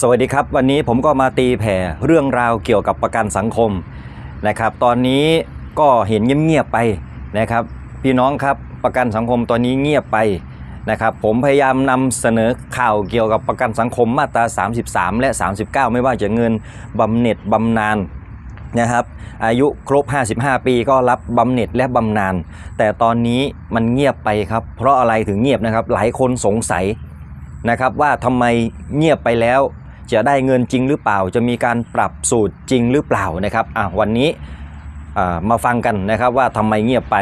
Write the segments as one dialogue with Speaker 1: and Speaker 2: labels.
Speaker 1: สวัสดีครับวันนี้ผมก็มาตีแผ่เรื่องราวเกี่ยวกับประกันสังคมนะครับ ตอนนี้ก็เห็นเงียบๆไปนะครับ พี่น้องครับประกันสังคมตอนนี้เงียบไปนะครับ ผมพยายามนำเสนอข่าวเกี่ยวกับประกันสังคมมาตรา 33 และ 39 ไม่ว่าจะเงินบำเหน็จบำนาญนะครับอายุครบ 55 ปีก็รับบำเหน็จและบำนาญแต่ตอนนี้มันเงียบไปครับ เพราะอะไรถึงเงียบนะครับ หลายคนสงสัยนะครับว่าทำไมเงียบไปแล้ว จะได้เงินจริงหรือเปล่า จะมีการปรับสูตรจริงหรือเปล่านะครับอะวันนี้มาฟังกันนะครับว่าทำไมเงียบไป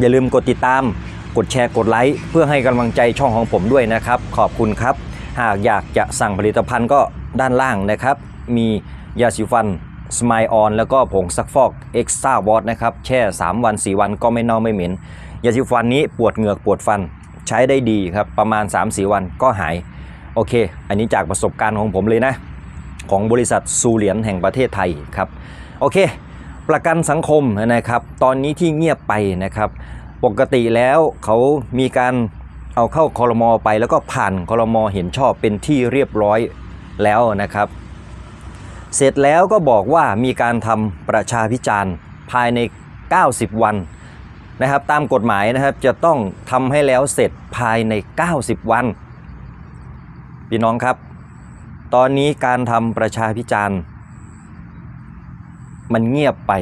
Speaker 1: อย่าลืมกดติดตาม กดแชร์กดไลค์เพื่อให้กำลังใจช่องของผมด้วยนะครับ ขอบคุณครับ หากอยากจะสั่งผลิตภัณฑ์ก็ด้านล่างนะครับ มียาสีฟันสม l ลออนแล้วก็ผงซักฟอก Extra w a t นะครับแช่ 3 วัน 4 วันก็ไม่เน่าไม่เหม็นยาสีฟันนี้ปวดเหงือกปวดฟันใช้ได้ดีครับประมาณ 3-4 วันก็หาย โอเค อันนี้จากประสบการณ์ของผมเลยนะ ของบริษัทซูเหรียญแห่งประเทศไทยครับ โอเค ประกันสังคมนะครับ ตอนนี้ที่เงียบไปนะครับ ปกติแล้วเขามีการเอาเข้าคอรมอไปแล้วก็ผ่านคอรมอเห็นชอบเป็นที่เรียบร้อยแล้วนะครับ เสร็จแล้วก็บอกว่ามีการทำประชาพิจารณ์ภายใน 90 วันนะครับ ตามกฎหมายนะครับจะต้องทำให้แล้วเสร็จภายใน 90 วัน พี่น้องครับ ตอนนี้การทำประชาพิจารณ์ มันเงียบไป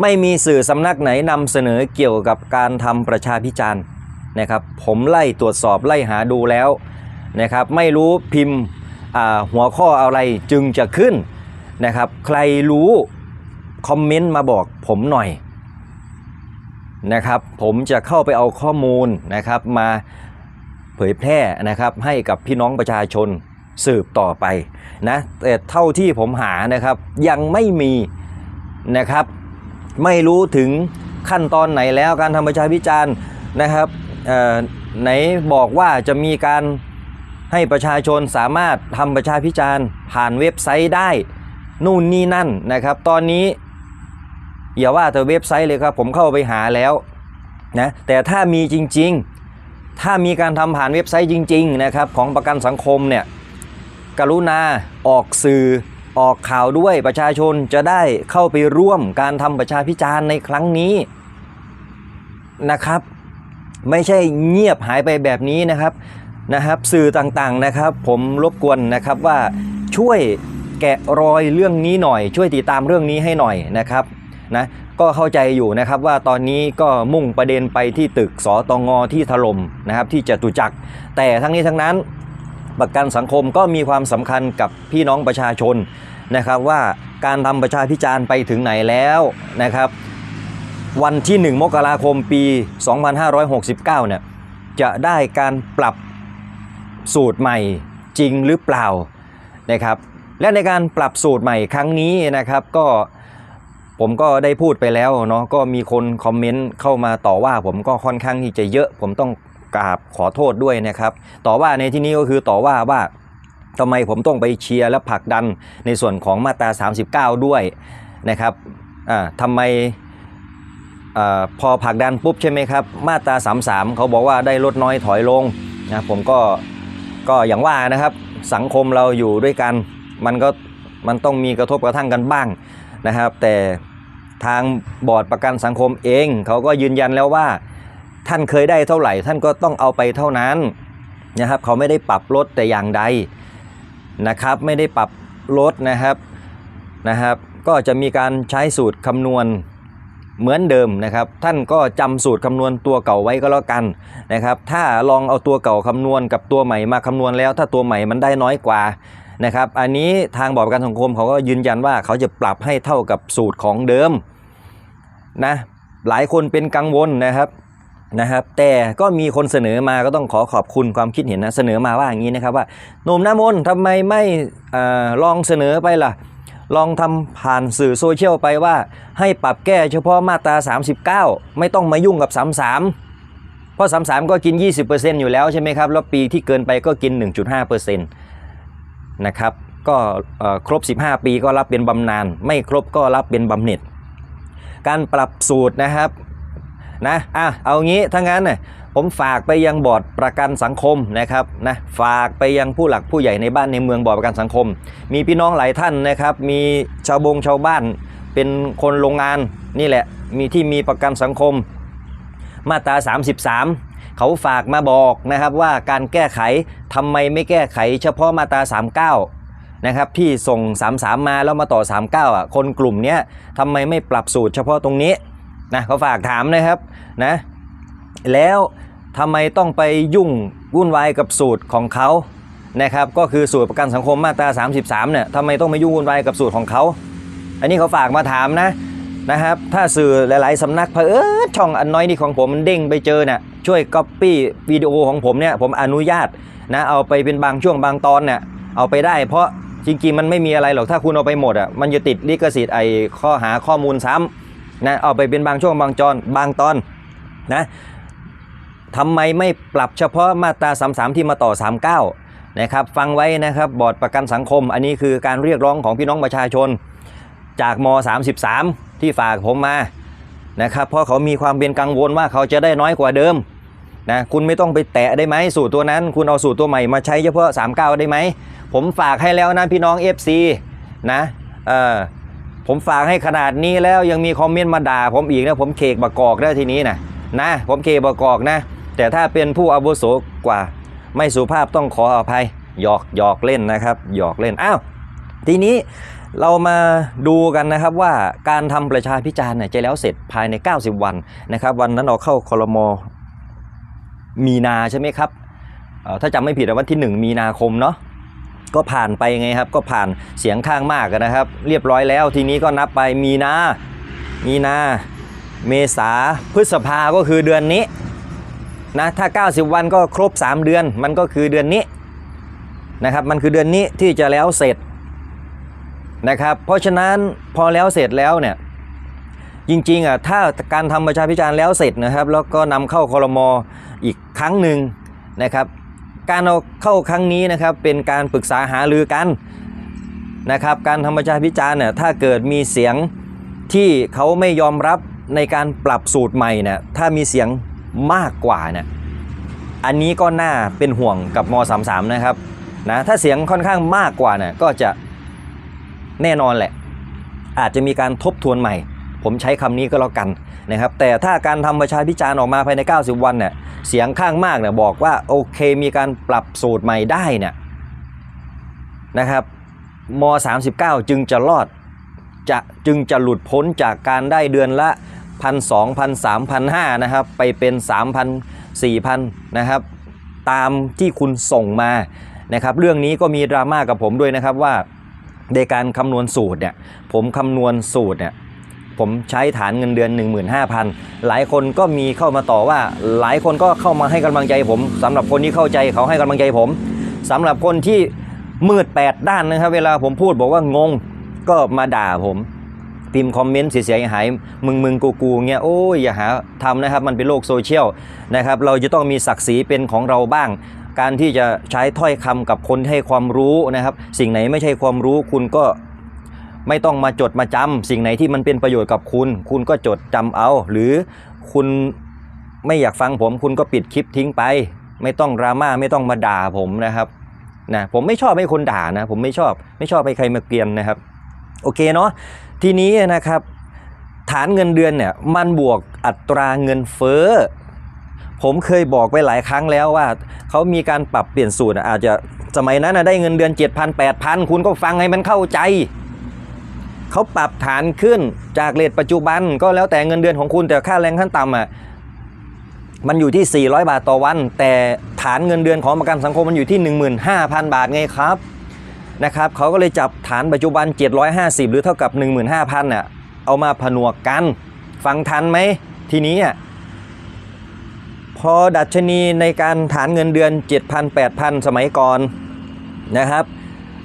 Speaker 1: ไม่มีสื่อสำนักไหนนำเสนอเกี่ยวกับการทำประชาพิจารณ์นะครับ ผมไล่ตรวจสอบไล่หาดูแล้วนะครับ ไม่รู้พิมพ์หัวข้ออะไรจึงจะขึ้นนะครับ ใครรู้คอมเมนต์มาบอกผมหน่อยนะครับ ผมจะเข้าไปเอาข้อมูลนะครับมา เผยแพร่นะครับให้กับพี่น้องประชาชนสืบต่อไปนะแต่เท่าที่ผมหานะครับยังไม่มีนะครับไม่รู้ถึงขั้นตอนไหนแล้วการทำประชาพิจารณ์นะครับไหนบอกว่าจะมีการให้ประชาชนสามารถทำประชาพิจารณ์ผ่านเว็บไซต์ได้นู่นนี่นั่นนะครับ ตอนนี้อย่าว่าแต่เว็บไซต์เลยครับผมเข้าไปหาแล้วนะแต่ถ้ามีจริง ๆ ถ้ามีการทำผ่านเว็บไซต์จริงๆนะครับของประกันสังคมเนี่ยกรุณาออกสื่อออกข่าวด้วยประชาชนจะได้เข้าไปร่วมการทำประชาพิจารณ์ในครั้งนี้นะครับ ไม่ใช่เงียบหายไปแบบนี้นะครับนะครับ สื่อต่างๆนะครับ ผมรบกวนนะครับว่าช่วยแกะรอยเรื่องนี้หน่อย ช่วยติดตามเรื่องนี้ให้หน่อยนะครับนะ ก็เข้าใจอยู่นะครับว่าตอนนี้ก็มุ่งประเด็นไปที่ตึกสตงที่ถล่มนะครับที่จตุจักร แต่ทั้งนี้ทั้งนั้นประกันสังคมก็มีความสำคัญกับพี่น้องประชาชนนะครับว่าการทำประชาพิจารณ์ไปถึงไหนแล้วนะครับ วันที่ 1 มกราคมปี 2569 เนี่ยจะได้การปรับสูตรใหม่จริงหรือเปล่านะครับ และในการปรับสูตรใหม่ครั้งนี้นะครับก็ ผมก็ได้พูดไปแล้วเนาะก็มีคนคอมเมนต์เข้ามาต่อว่าผมก็ค่อนข้างที่จะเยอะ ผมต้องกราบขอโทษด้วยนะครับ ต่อว่าในที่นี้ก็คือต่อว่าว่าทำไมผมต้องไปเชียร์และผลักดันในส่วนของมาตรา 39 ด้วยนะครับอ่าทำไมอาพอผลักดันปุ๊บใช่ไหมครับ มาตรา 33 เขาบอกว่าได้ลดน้อยถอยลงนะผมก็ก็อย่างว่านะครับ สังคมเราอยู่ด้วยกัน มันก็มันต้องมีกระทบกระทั่งกันบ้าง นะครับ แต่ทางบอร์ดประกันสังคมเองเขาก็ยืนยันแล้วว่า ท่านเคยได้เท่าไหร่ ท่านก็ต้องเอาไปเท่านั้นนะครับ เขาไม่ได้ปรับลดแต่อย่างใดนะครับ ไม่ได้ปรับลดนะครับนะครับ ก็จะมีการใช้สูตรคำนวณเหมือนเดิมนะครับ ท่านก็จำสูตรคำนวณตัวเก่าไว้ก็แล้วกันนะครับ ถ้าลองเอาตัวเก่าคำนวณกับตัวใหม่มาคำนวณแล้ว ถ้าตัวใหม่มันได้น้อยกว่า นะครับ อันนี้ทางบอร์ดประกันสังคมเขาก็ยืนยันว่าเขาจะปรับให้เท่ากับสูตรของเดิมนะหลายคนเป็นกังวลนะครับนะครับแต่ก็มีคนเสนอมาก็ต้องขอขอบคุณความคิดเห็นนะเสนอมาว่าอย่างนี้นะครับว่าหนุ่มน้ำมนต์ทำไมไม่ออลองเสนอไปล่ะ ลองทำผ่านสื่อโซเชียลไปว่า ให้ปรับแก้เฉพาะมาตรา 39 ไม่ต้องมายุ่งกับ 33 เพราะ 33 ก็กิน 20%อยู่แล้วใช่ไหมครับ แล้วปีที่เกินไปก็กิน 1.5% นะครับก็ครบ 15 ปีก็รับเป็นบำนาญไม่ครบก็รับเป็นบำเหน็จ การปรับสูตรนะครับนะอะเอางี้ถ้างั้นน่ะผมฝากไปยังบอร์ดประกันสังคมนะครับนะฝากไปยังผู้หลักผู้ใหญ่ในบ้านในเมืองบอร์ดประกันสังคม มีพี่น้องหลายท่านนะครับ มีชาวบงชาวบ้านเป็นคนโรงงานนี่แหละมีที่มีประกันสังคม มาตรา 33 เขาฝากมาบอกนะครับว่าการแก้ไขทำไมไม่แก้ไข เฉพาะมาตรา 39 นะครับที่ส่ง 33 มาแล้วมาต่อ 39 อะ คนกลุ่มเนี้ยทำไมไม่ปรับสูตรเฉพาะตรงนี้นะเขาฝากถามนะครับนะแล้วทำไมต้องไปยุ่งวุ่นวายกับสูตรของเขานะครับก็คือสูตรประกันสังคมมาตรา 33เนี่ยทำไมต้องมายุ่งวุ่นวายกับสูตรของเขา อันนี้เขาฝากมาถามนะ นะครับ ถ้าสื่อหลาย ๆสำนักเผอิญช่องอันน้อยนี่ของผมมันเด้งไปเจอเนี่ยช่วยก๊อปปี้วิดีโอของผมเนี่ยผมอนุญาตนะเอาไปเป็นบางช่วงบางตอนเนี่ยเอาไปได้เพราะจริงๆมันไม่มีอะไรหรอกถ้าคุณเอาไปหมดอะมันจะติดลิขสิทธิ์ไอ้ข้อหาข้อมูลซ้ำนะเอาไปเป็นบางช่วงบางจอนบางตอนนะทำไมไม่ปรับเฉพาะมาตรา 33 ที่มาต่อ 39 นะครับฟังไว้นะครับบอร์ดประกันสังคม อันนี้คือการเรียกร้องของพี่น้องประชาชนจากม 33 ที่ฝากผมมานะครับเพราะเขามีความเป็นกังวลว่าเขาจะได้น้อยกว่าเดิมนะคุณไม่ต้องไปแตะได้ไหมสูตรตัวนั้น คุณเอาสูตรตัวใหม่มาใช้เฉพาะ 39 ได้ไหม ผมฝากให้แล้วนะพี่น้อง FC นะเออผมฝากให้ขนาดนี้แล้วยังมีคอมเมนต์มาด่าผมอีกนะผมเคกบกอกได้ทีนี้นะนะผมเคกบกอกนะ แต่ถ้าเป็นผู้อาวุโสกว่า ไม่สุภาพต้องขออภัยหยอกหยอกเล่นนะครับหยอกเล่นอ้าวทีนี้ เรามาดูกันนะครับว่าการทำประชาพิจารณ์เนี่ยจะแล้วเสร็จภายใน 90 วันนะครับวันนั้นเราเข้าคลมอมีนาใช่ไหมครับถ้าจำไม่ผิดวันที่ 1 มีนาคมเนาะก็ผ่านไปไงครับก็ผ่านเสียงข้างมากนะครับ เรียบร้อยแล้วทีนี้ก็นับไปมีนา มีนา เมษาพฤษภาก็คือเดือนนี้นะถ้า 90 วันก็ครบ 3 เดือนมันก็คือเดือนนี้นะครับมันคือเดือนนี้ที่จะแล้วเสร็จ นะครับ เพราะฉะนั้นพอแล้วเสร็จแล้วเนี่ยจริงๆอะถ้าการทำประชาพิจารณ์แล้วเสร็จนะครับ แล้วก็นำเข้าคอรมออีกครั้งหนึ่งนะครับ การเอาเข้าครั้งนี้นะครับเป็นการปรึกษาหารือกันนะครับ การทำประชาพิจารณ์เนี่ยถ้าเกิดมีเสียงที่เขาไม่ยอมรับในการปรับสูตรใหม่เนี่ยถ้ามีเสียงมากกว่าเนี่ยอันนี้ก็น่าเป็นห่วงกับม .33 นะครับนะถ้าเสียงค่อนข้างมากกว่าเนี่ยก็จะ แน่นอนแหละ อาจจะมีการทบทวนใหม่ ผมใช้คำนี้ก็แล้วกันนะครับ แต่ถ้าการทำประชาพิจารณ์ออกมาภายใน 90 วันเนี่ยเสียงข้างมากเนี่ยบอกว่าโอเคมีการปรับสูตรใหม่ได้เนี่ยนะครับม 39 จึงจะรอดจะจึงจะหลุดพ้นจากการได้เดือนละพันสองพันสามพันห้านะครับไปเป็น3 0 0 0 4,000นะครับตามที่คุณส่งมานะครับเรื่องนี้ก็มีดราม่ากับผมด้วยนะครับว่า ในการคำนวณสูตรเนี่ยผมคำนวณสูตรเนี่ยผมใช้ฐานเงินเดือน 15,000 หลายคนก็มีเข้ามาต่อว่า หลายคนก็เข้ามาให้กำลังใจผมสำหรับคนที่เข้าใจเขาให้กำลังใจผมสำหรับคนที่มืดแปดด้านนะครับ เวลาผมพูดบอกว่างงก็มาด่าผมพิมพ์คอมเมนต์เสียหายมึงมึงกูกูเงี้ยโอ้ยอย่าหาทำนะครับมันเป็นโลกโซเชียลนะครับเราจะต้องมีศักดิ์ศรีเป็นของเราบ้าง การที่จะใช้ถ้อยคำกับคนให้ความรู้นะครับ สิ่งไหนไม่ใช่ความรู้คุณก็ไม่ต้องมาจดมาจำสิ่งไหนที่มันเป็นประโยชน์กับคุณ คุณก็จดจำเอา หรือคุณไม่อยากฟังผม คุณก็ปิดคลิปทิ้งไป ไม่ต้องดราม่าไม่ต้องมาด่าผมนะครับนะผมไม่ชอบให้คนด่านะ ผมไม่ชอบไม่ชอบให้ใครมาเกลียนนะครับ โอเคเนาะทีนี้นะครับ ฐานเงินเดือนเนี่ยมันบวกอัตราเงินเฟ้อ ผมเคยบอกไปหลายครั้งแล้วว่าเขามีการปรับเปลี่ยนสูตรอาจจะสมัยนั้นได้เงินเดือน 7,000 8,000 คุณก็ฟังให้มันเข้าใจ เขาปรับฐานขึ้นจากเรทปัจจุบันก็แล้วแต่เงินเดือนของคุณแต่ค่าแรงขั้นต่ำอะมันอยู่ที่ 400 บาทต่อวัน แต่ฐานเงินเดือนของประกันสังคมมันอยู่ที่ 15,000 บาทไงครับนะครับเขาก็เลยจับฐานปัจจุบัน 750 หรือเท่ากับ 15,000น่ะเอามาผนวกกัน ฟังทันไหมทีนี้อะ พอดัชนีในการฐานเงินเดือน 7,000 8,000 สมัยก่อนนะครับ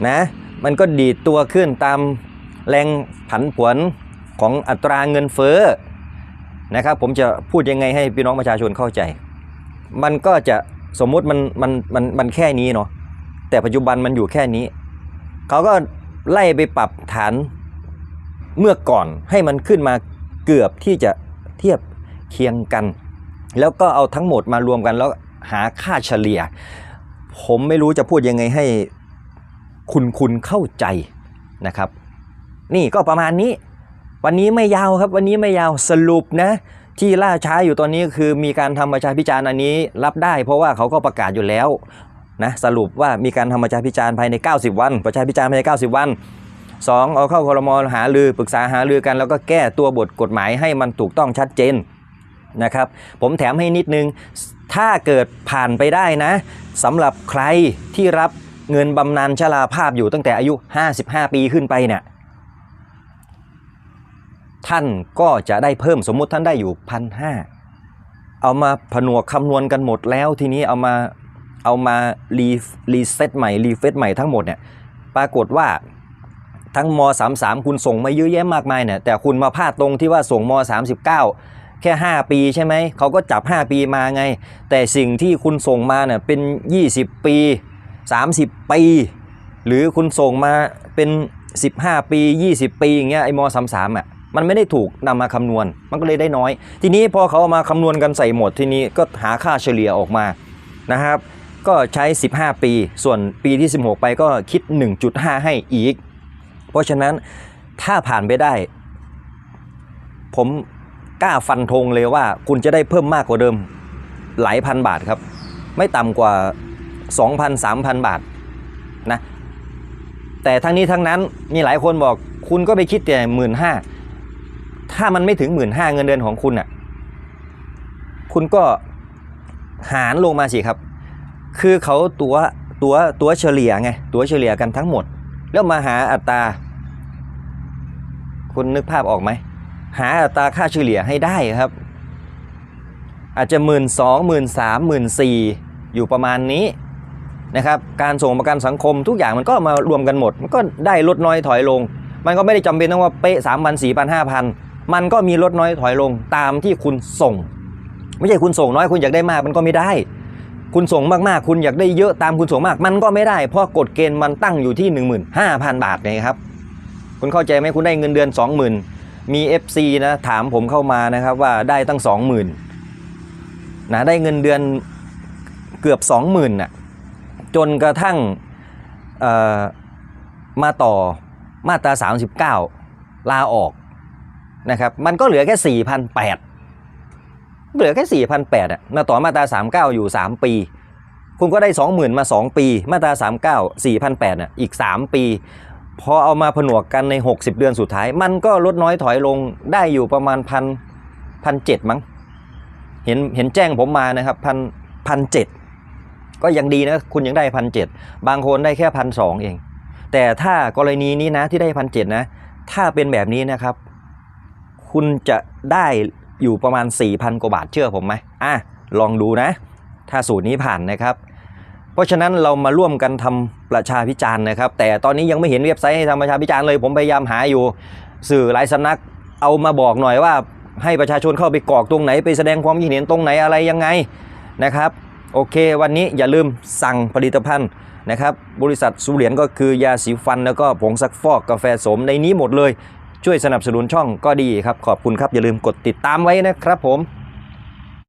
Speaker 1: นะมันก็ดีดตัวขึ้นตามแรงผันผวนของอัตราเงินเฟ้อนะครับผมจะพูดยังไงให้พี่น้องประชาชนเข้าใจ มันก็จะสมมุติมันมันมันมันแค่นี้เนาะแต่ปัจจุบันมันอยู่แค่นี้ เขาก็ไล่ไปปรับฐานเมื่อก่อนให้มันขึ้นมาเกือบที่จะเทียบเคียงกัน แล้วก็เอาทั้งหมดมารวมกันแล้วหาค่าเฉลี่ย ผมไม่รู้จะพูดยังไงให้คุณคุณเข้าใจนะครับ นี่ก็ประมาณนี้ วันนี้ไม่ยาวครับ วันนี้ไม่ยาวสรุปนะที่ล่าช้าอยู่ตอนนี้คือมีการทำประชาพิจารณ์อันนี้รับได้ เพราะว่าเขาก็ประกาศอยู่แล้วนะสรุปว่ามีการทำประชาพิจารณ์ภายใน 90 วัน ประชาพิจารณ์ภายใน 90 วัน 2. เอาเข้าคอรมอหารือปรึกษาหารือกัน แล้วก็แก้ตัวบทกฎหมายให้มันถูกต้องชัดเจน นะครับ ผมแถมให้นิดนึง ถ้าเกิดผ่านไปได้นะสำหรับใครที่รับเงินบำนาญชราภาพอยู่ตั้งแต่อายุ 55 ปีขึ้นไปเนี่ยท่านก็จะได้เพิ่มสมมุติท่านได้อยู่พันห้าเอามาผนวกคำนวณกันหมดแล้วทีนี้เอามาเอามารีรีเซ็ตใหม่รีเฟซใหม่ทั้งหมดเนี่ยปรากฏว่าทั้งม 33 คุณส่งมาเยอะแยะมากมายเนี่ยแต่คุณมาพลาดตรงที่ว่าส่งม 39 แค่ 5 ปีใช่ไหม เขาก็จับ 5 ปีมาไง แต่สิ่งที่คุณส่งมาเนี่ยเป็น 20 ปี 30 ปี หรือคุณส่งมาเป็น 15 ปี 20 ปีอย่างเงี้ยไอ้ม33อะมันไม่ได้ถูกนำมาคำนวณ มันก็เลยได้น้อย ทีนี้พอเขาเอามาคำนวณกันใส่หมดทีนี้ก็หาค่าเฉลี่ยออกมานะครับ ก็ใช้ 15 ปี ส่วนปีที่ 16 ไปก็คิด 1.5 ให้อีก เพราะฉะนั้นถ้าผ่านไปได้ ผม กล้าฟันธงเลยว่าคุณจะได้เพิ่มมากกว่าเดิม หลายพันบาทครับ ไม่ต่ำกว่า 2,000 3,000 บาทนะแต่ทั้งนี้ทั้งนั้นมีหลายคนบอกคุณก็ไปคิดแต่หมื่นห้าถ้ามันไม่ถึงหมื่นห้าเงินเดือนของคุณอะคุณก็หารลงมาสิครับ คือเขาตัวตัวตัวเฉลี่ยไงตัวเฉลี่ยกันทั้งหมด แล้วมาหาอัตรา คุณนึกภาพออกไหม หาอัตราค่าเฉลี่ยให้ได้ครับ อาจจะหมื่นสองหมื่นสามหมื่นสี่อยู่ประมาณนี้นะครับการส่งประกันสังคมทุกอย่างมันก็มารวมกันหมด มันก็ได้ลดน้อยถอยลง มันก็ไม่ได้จำเป็นต้องว่าเป๊ะสามพันสี่พันห้าพันมันก็มีลดน้อยถอยลงตามที่คุณส่ง ไม่ใช่คุณส่งน้อยคุณอยากได้มากมันก็ไม่ได้ คุณส่งมากๆ คุณอยากได้เยอะตามคุณส่งมาก มันก็ไม่ได้ เพราะกฎเกณฑ์มันตั้งอยู่ที่ 15,000 บาทไงครับ คุณเข้าใจไหมคุณได้เงินเดือน 20,000 มี FC นะถามผมเข้ามานะครับว่าได้ตั้ง 20,000นะได้เงินเดือนเกือบ 20,000น่ะจนกระทั่งเอ่อมาต่อมาตรา 39 ลาออกนะครับมันก็เหลือแค่ 4,800 เหลือแค่ 4,800อะมาต่อมาตรา 39 อยู่ 3 ปี คุณก็ได้ 20,000 มา 2 ปี มาตรา 39 4,800อะอีก 3 ปี พอเอามาผนวกกันใน 60 เดือนสุดท้าย มันก็ลดน้อยถอยลงได้อยู่ประมาณพันพันเจ็ดมั้งเห็นเห็นแจ้งผมมานะครับพันพันเจ็ดก็ยังดีนะ คุณยังได้พันเจ็ดบางคนได้แค่พันสองเอง แต่ถ้ากรณีนี้นะที่ได้พันเจ็ดนะ ถ้าเป็นแบบนี้นะครับ คุณจะได้อยู่ประมาณ4,000กว่าบาทเชื่อผมไหมอะลองดูนะ ถ้าสูตรนี้ผ่านนะครับ เพราะฉะนั้นเรามาร่วมกันทำประชาพิจารณ์นะครับ แต่ตอนนี้ยังไม่เห็นเว็บไซต์ให้ทำประชาพิจารณ์เลย ผมพยายามหาอยู่ สื่อหลายสำนักเอามาบอกหน่อยว่า ให้ประชาชนเข้าไปกรอกตรงไหน ไปแสดงความคิดเห็นตรงไหนอะไรยังไงนะครับ โอเค วันนี้อย่าลืมสั่งผลิตภัณฑ์นะครับ บริษัทสุเหรียญก็คือยาสีฟันแล้วก็ผงซักฟอกกาแฟสมในนี้หมดเลย ช่วยสนับสนุนช่องก็ดีครับ ขอบคุณครับอย่าลืมกดติดตามไว้นะครับผม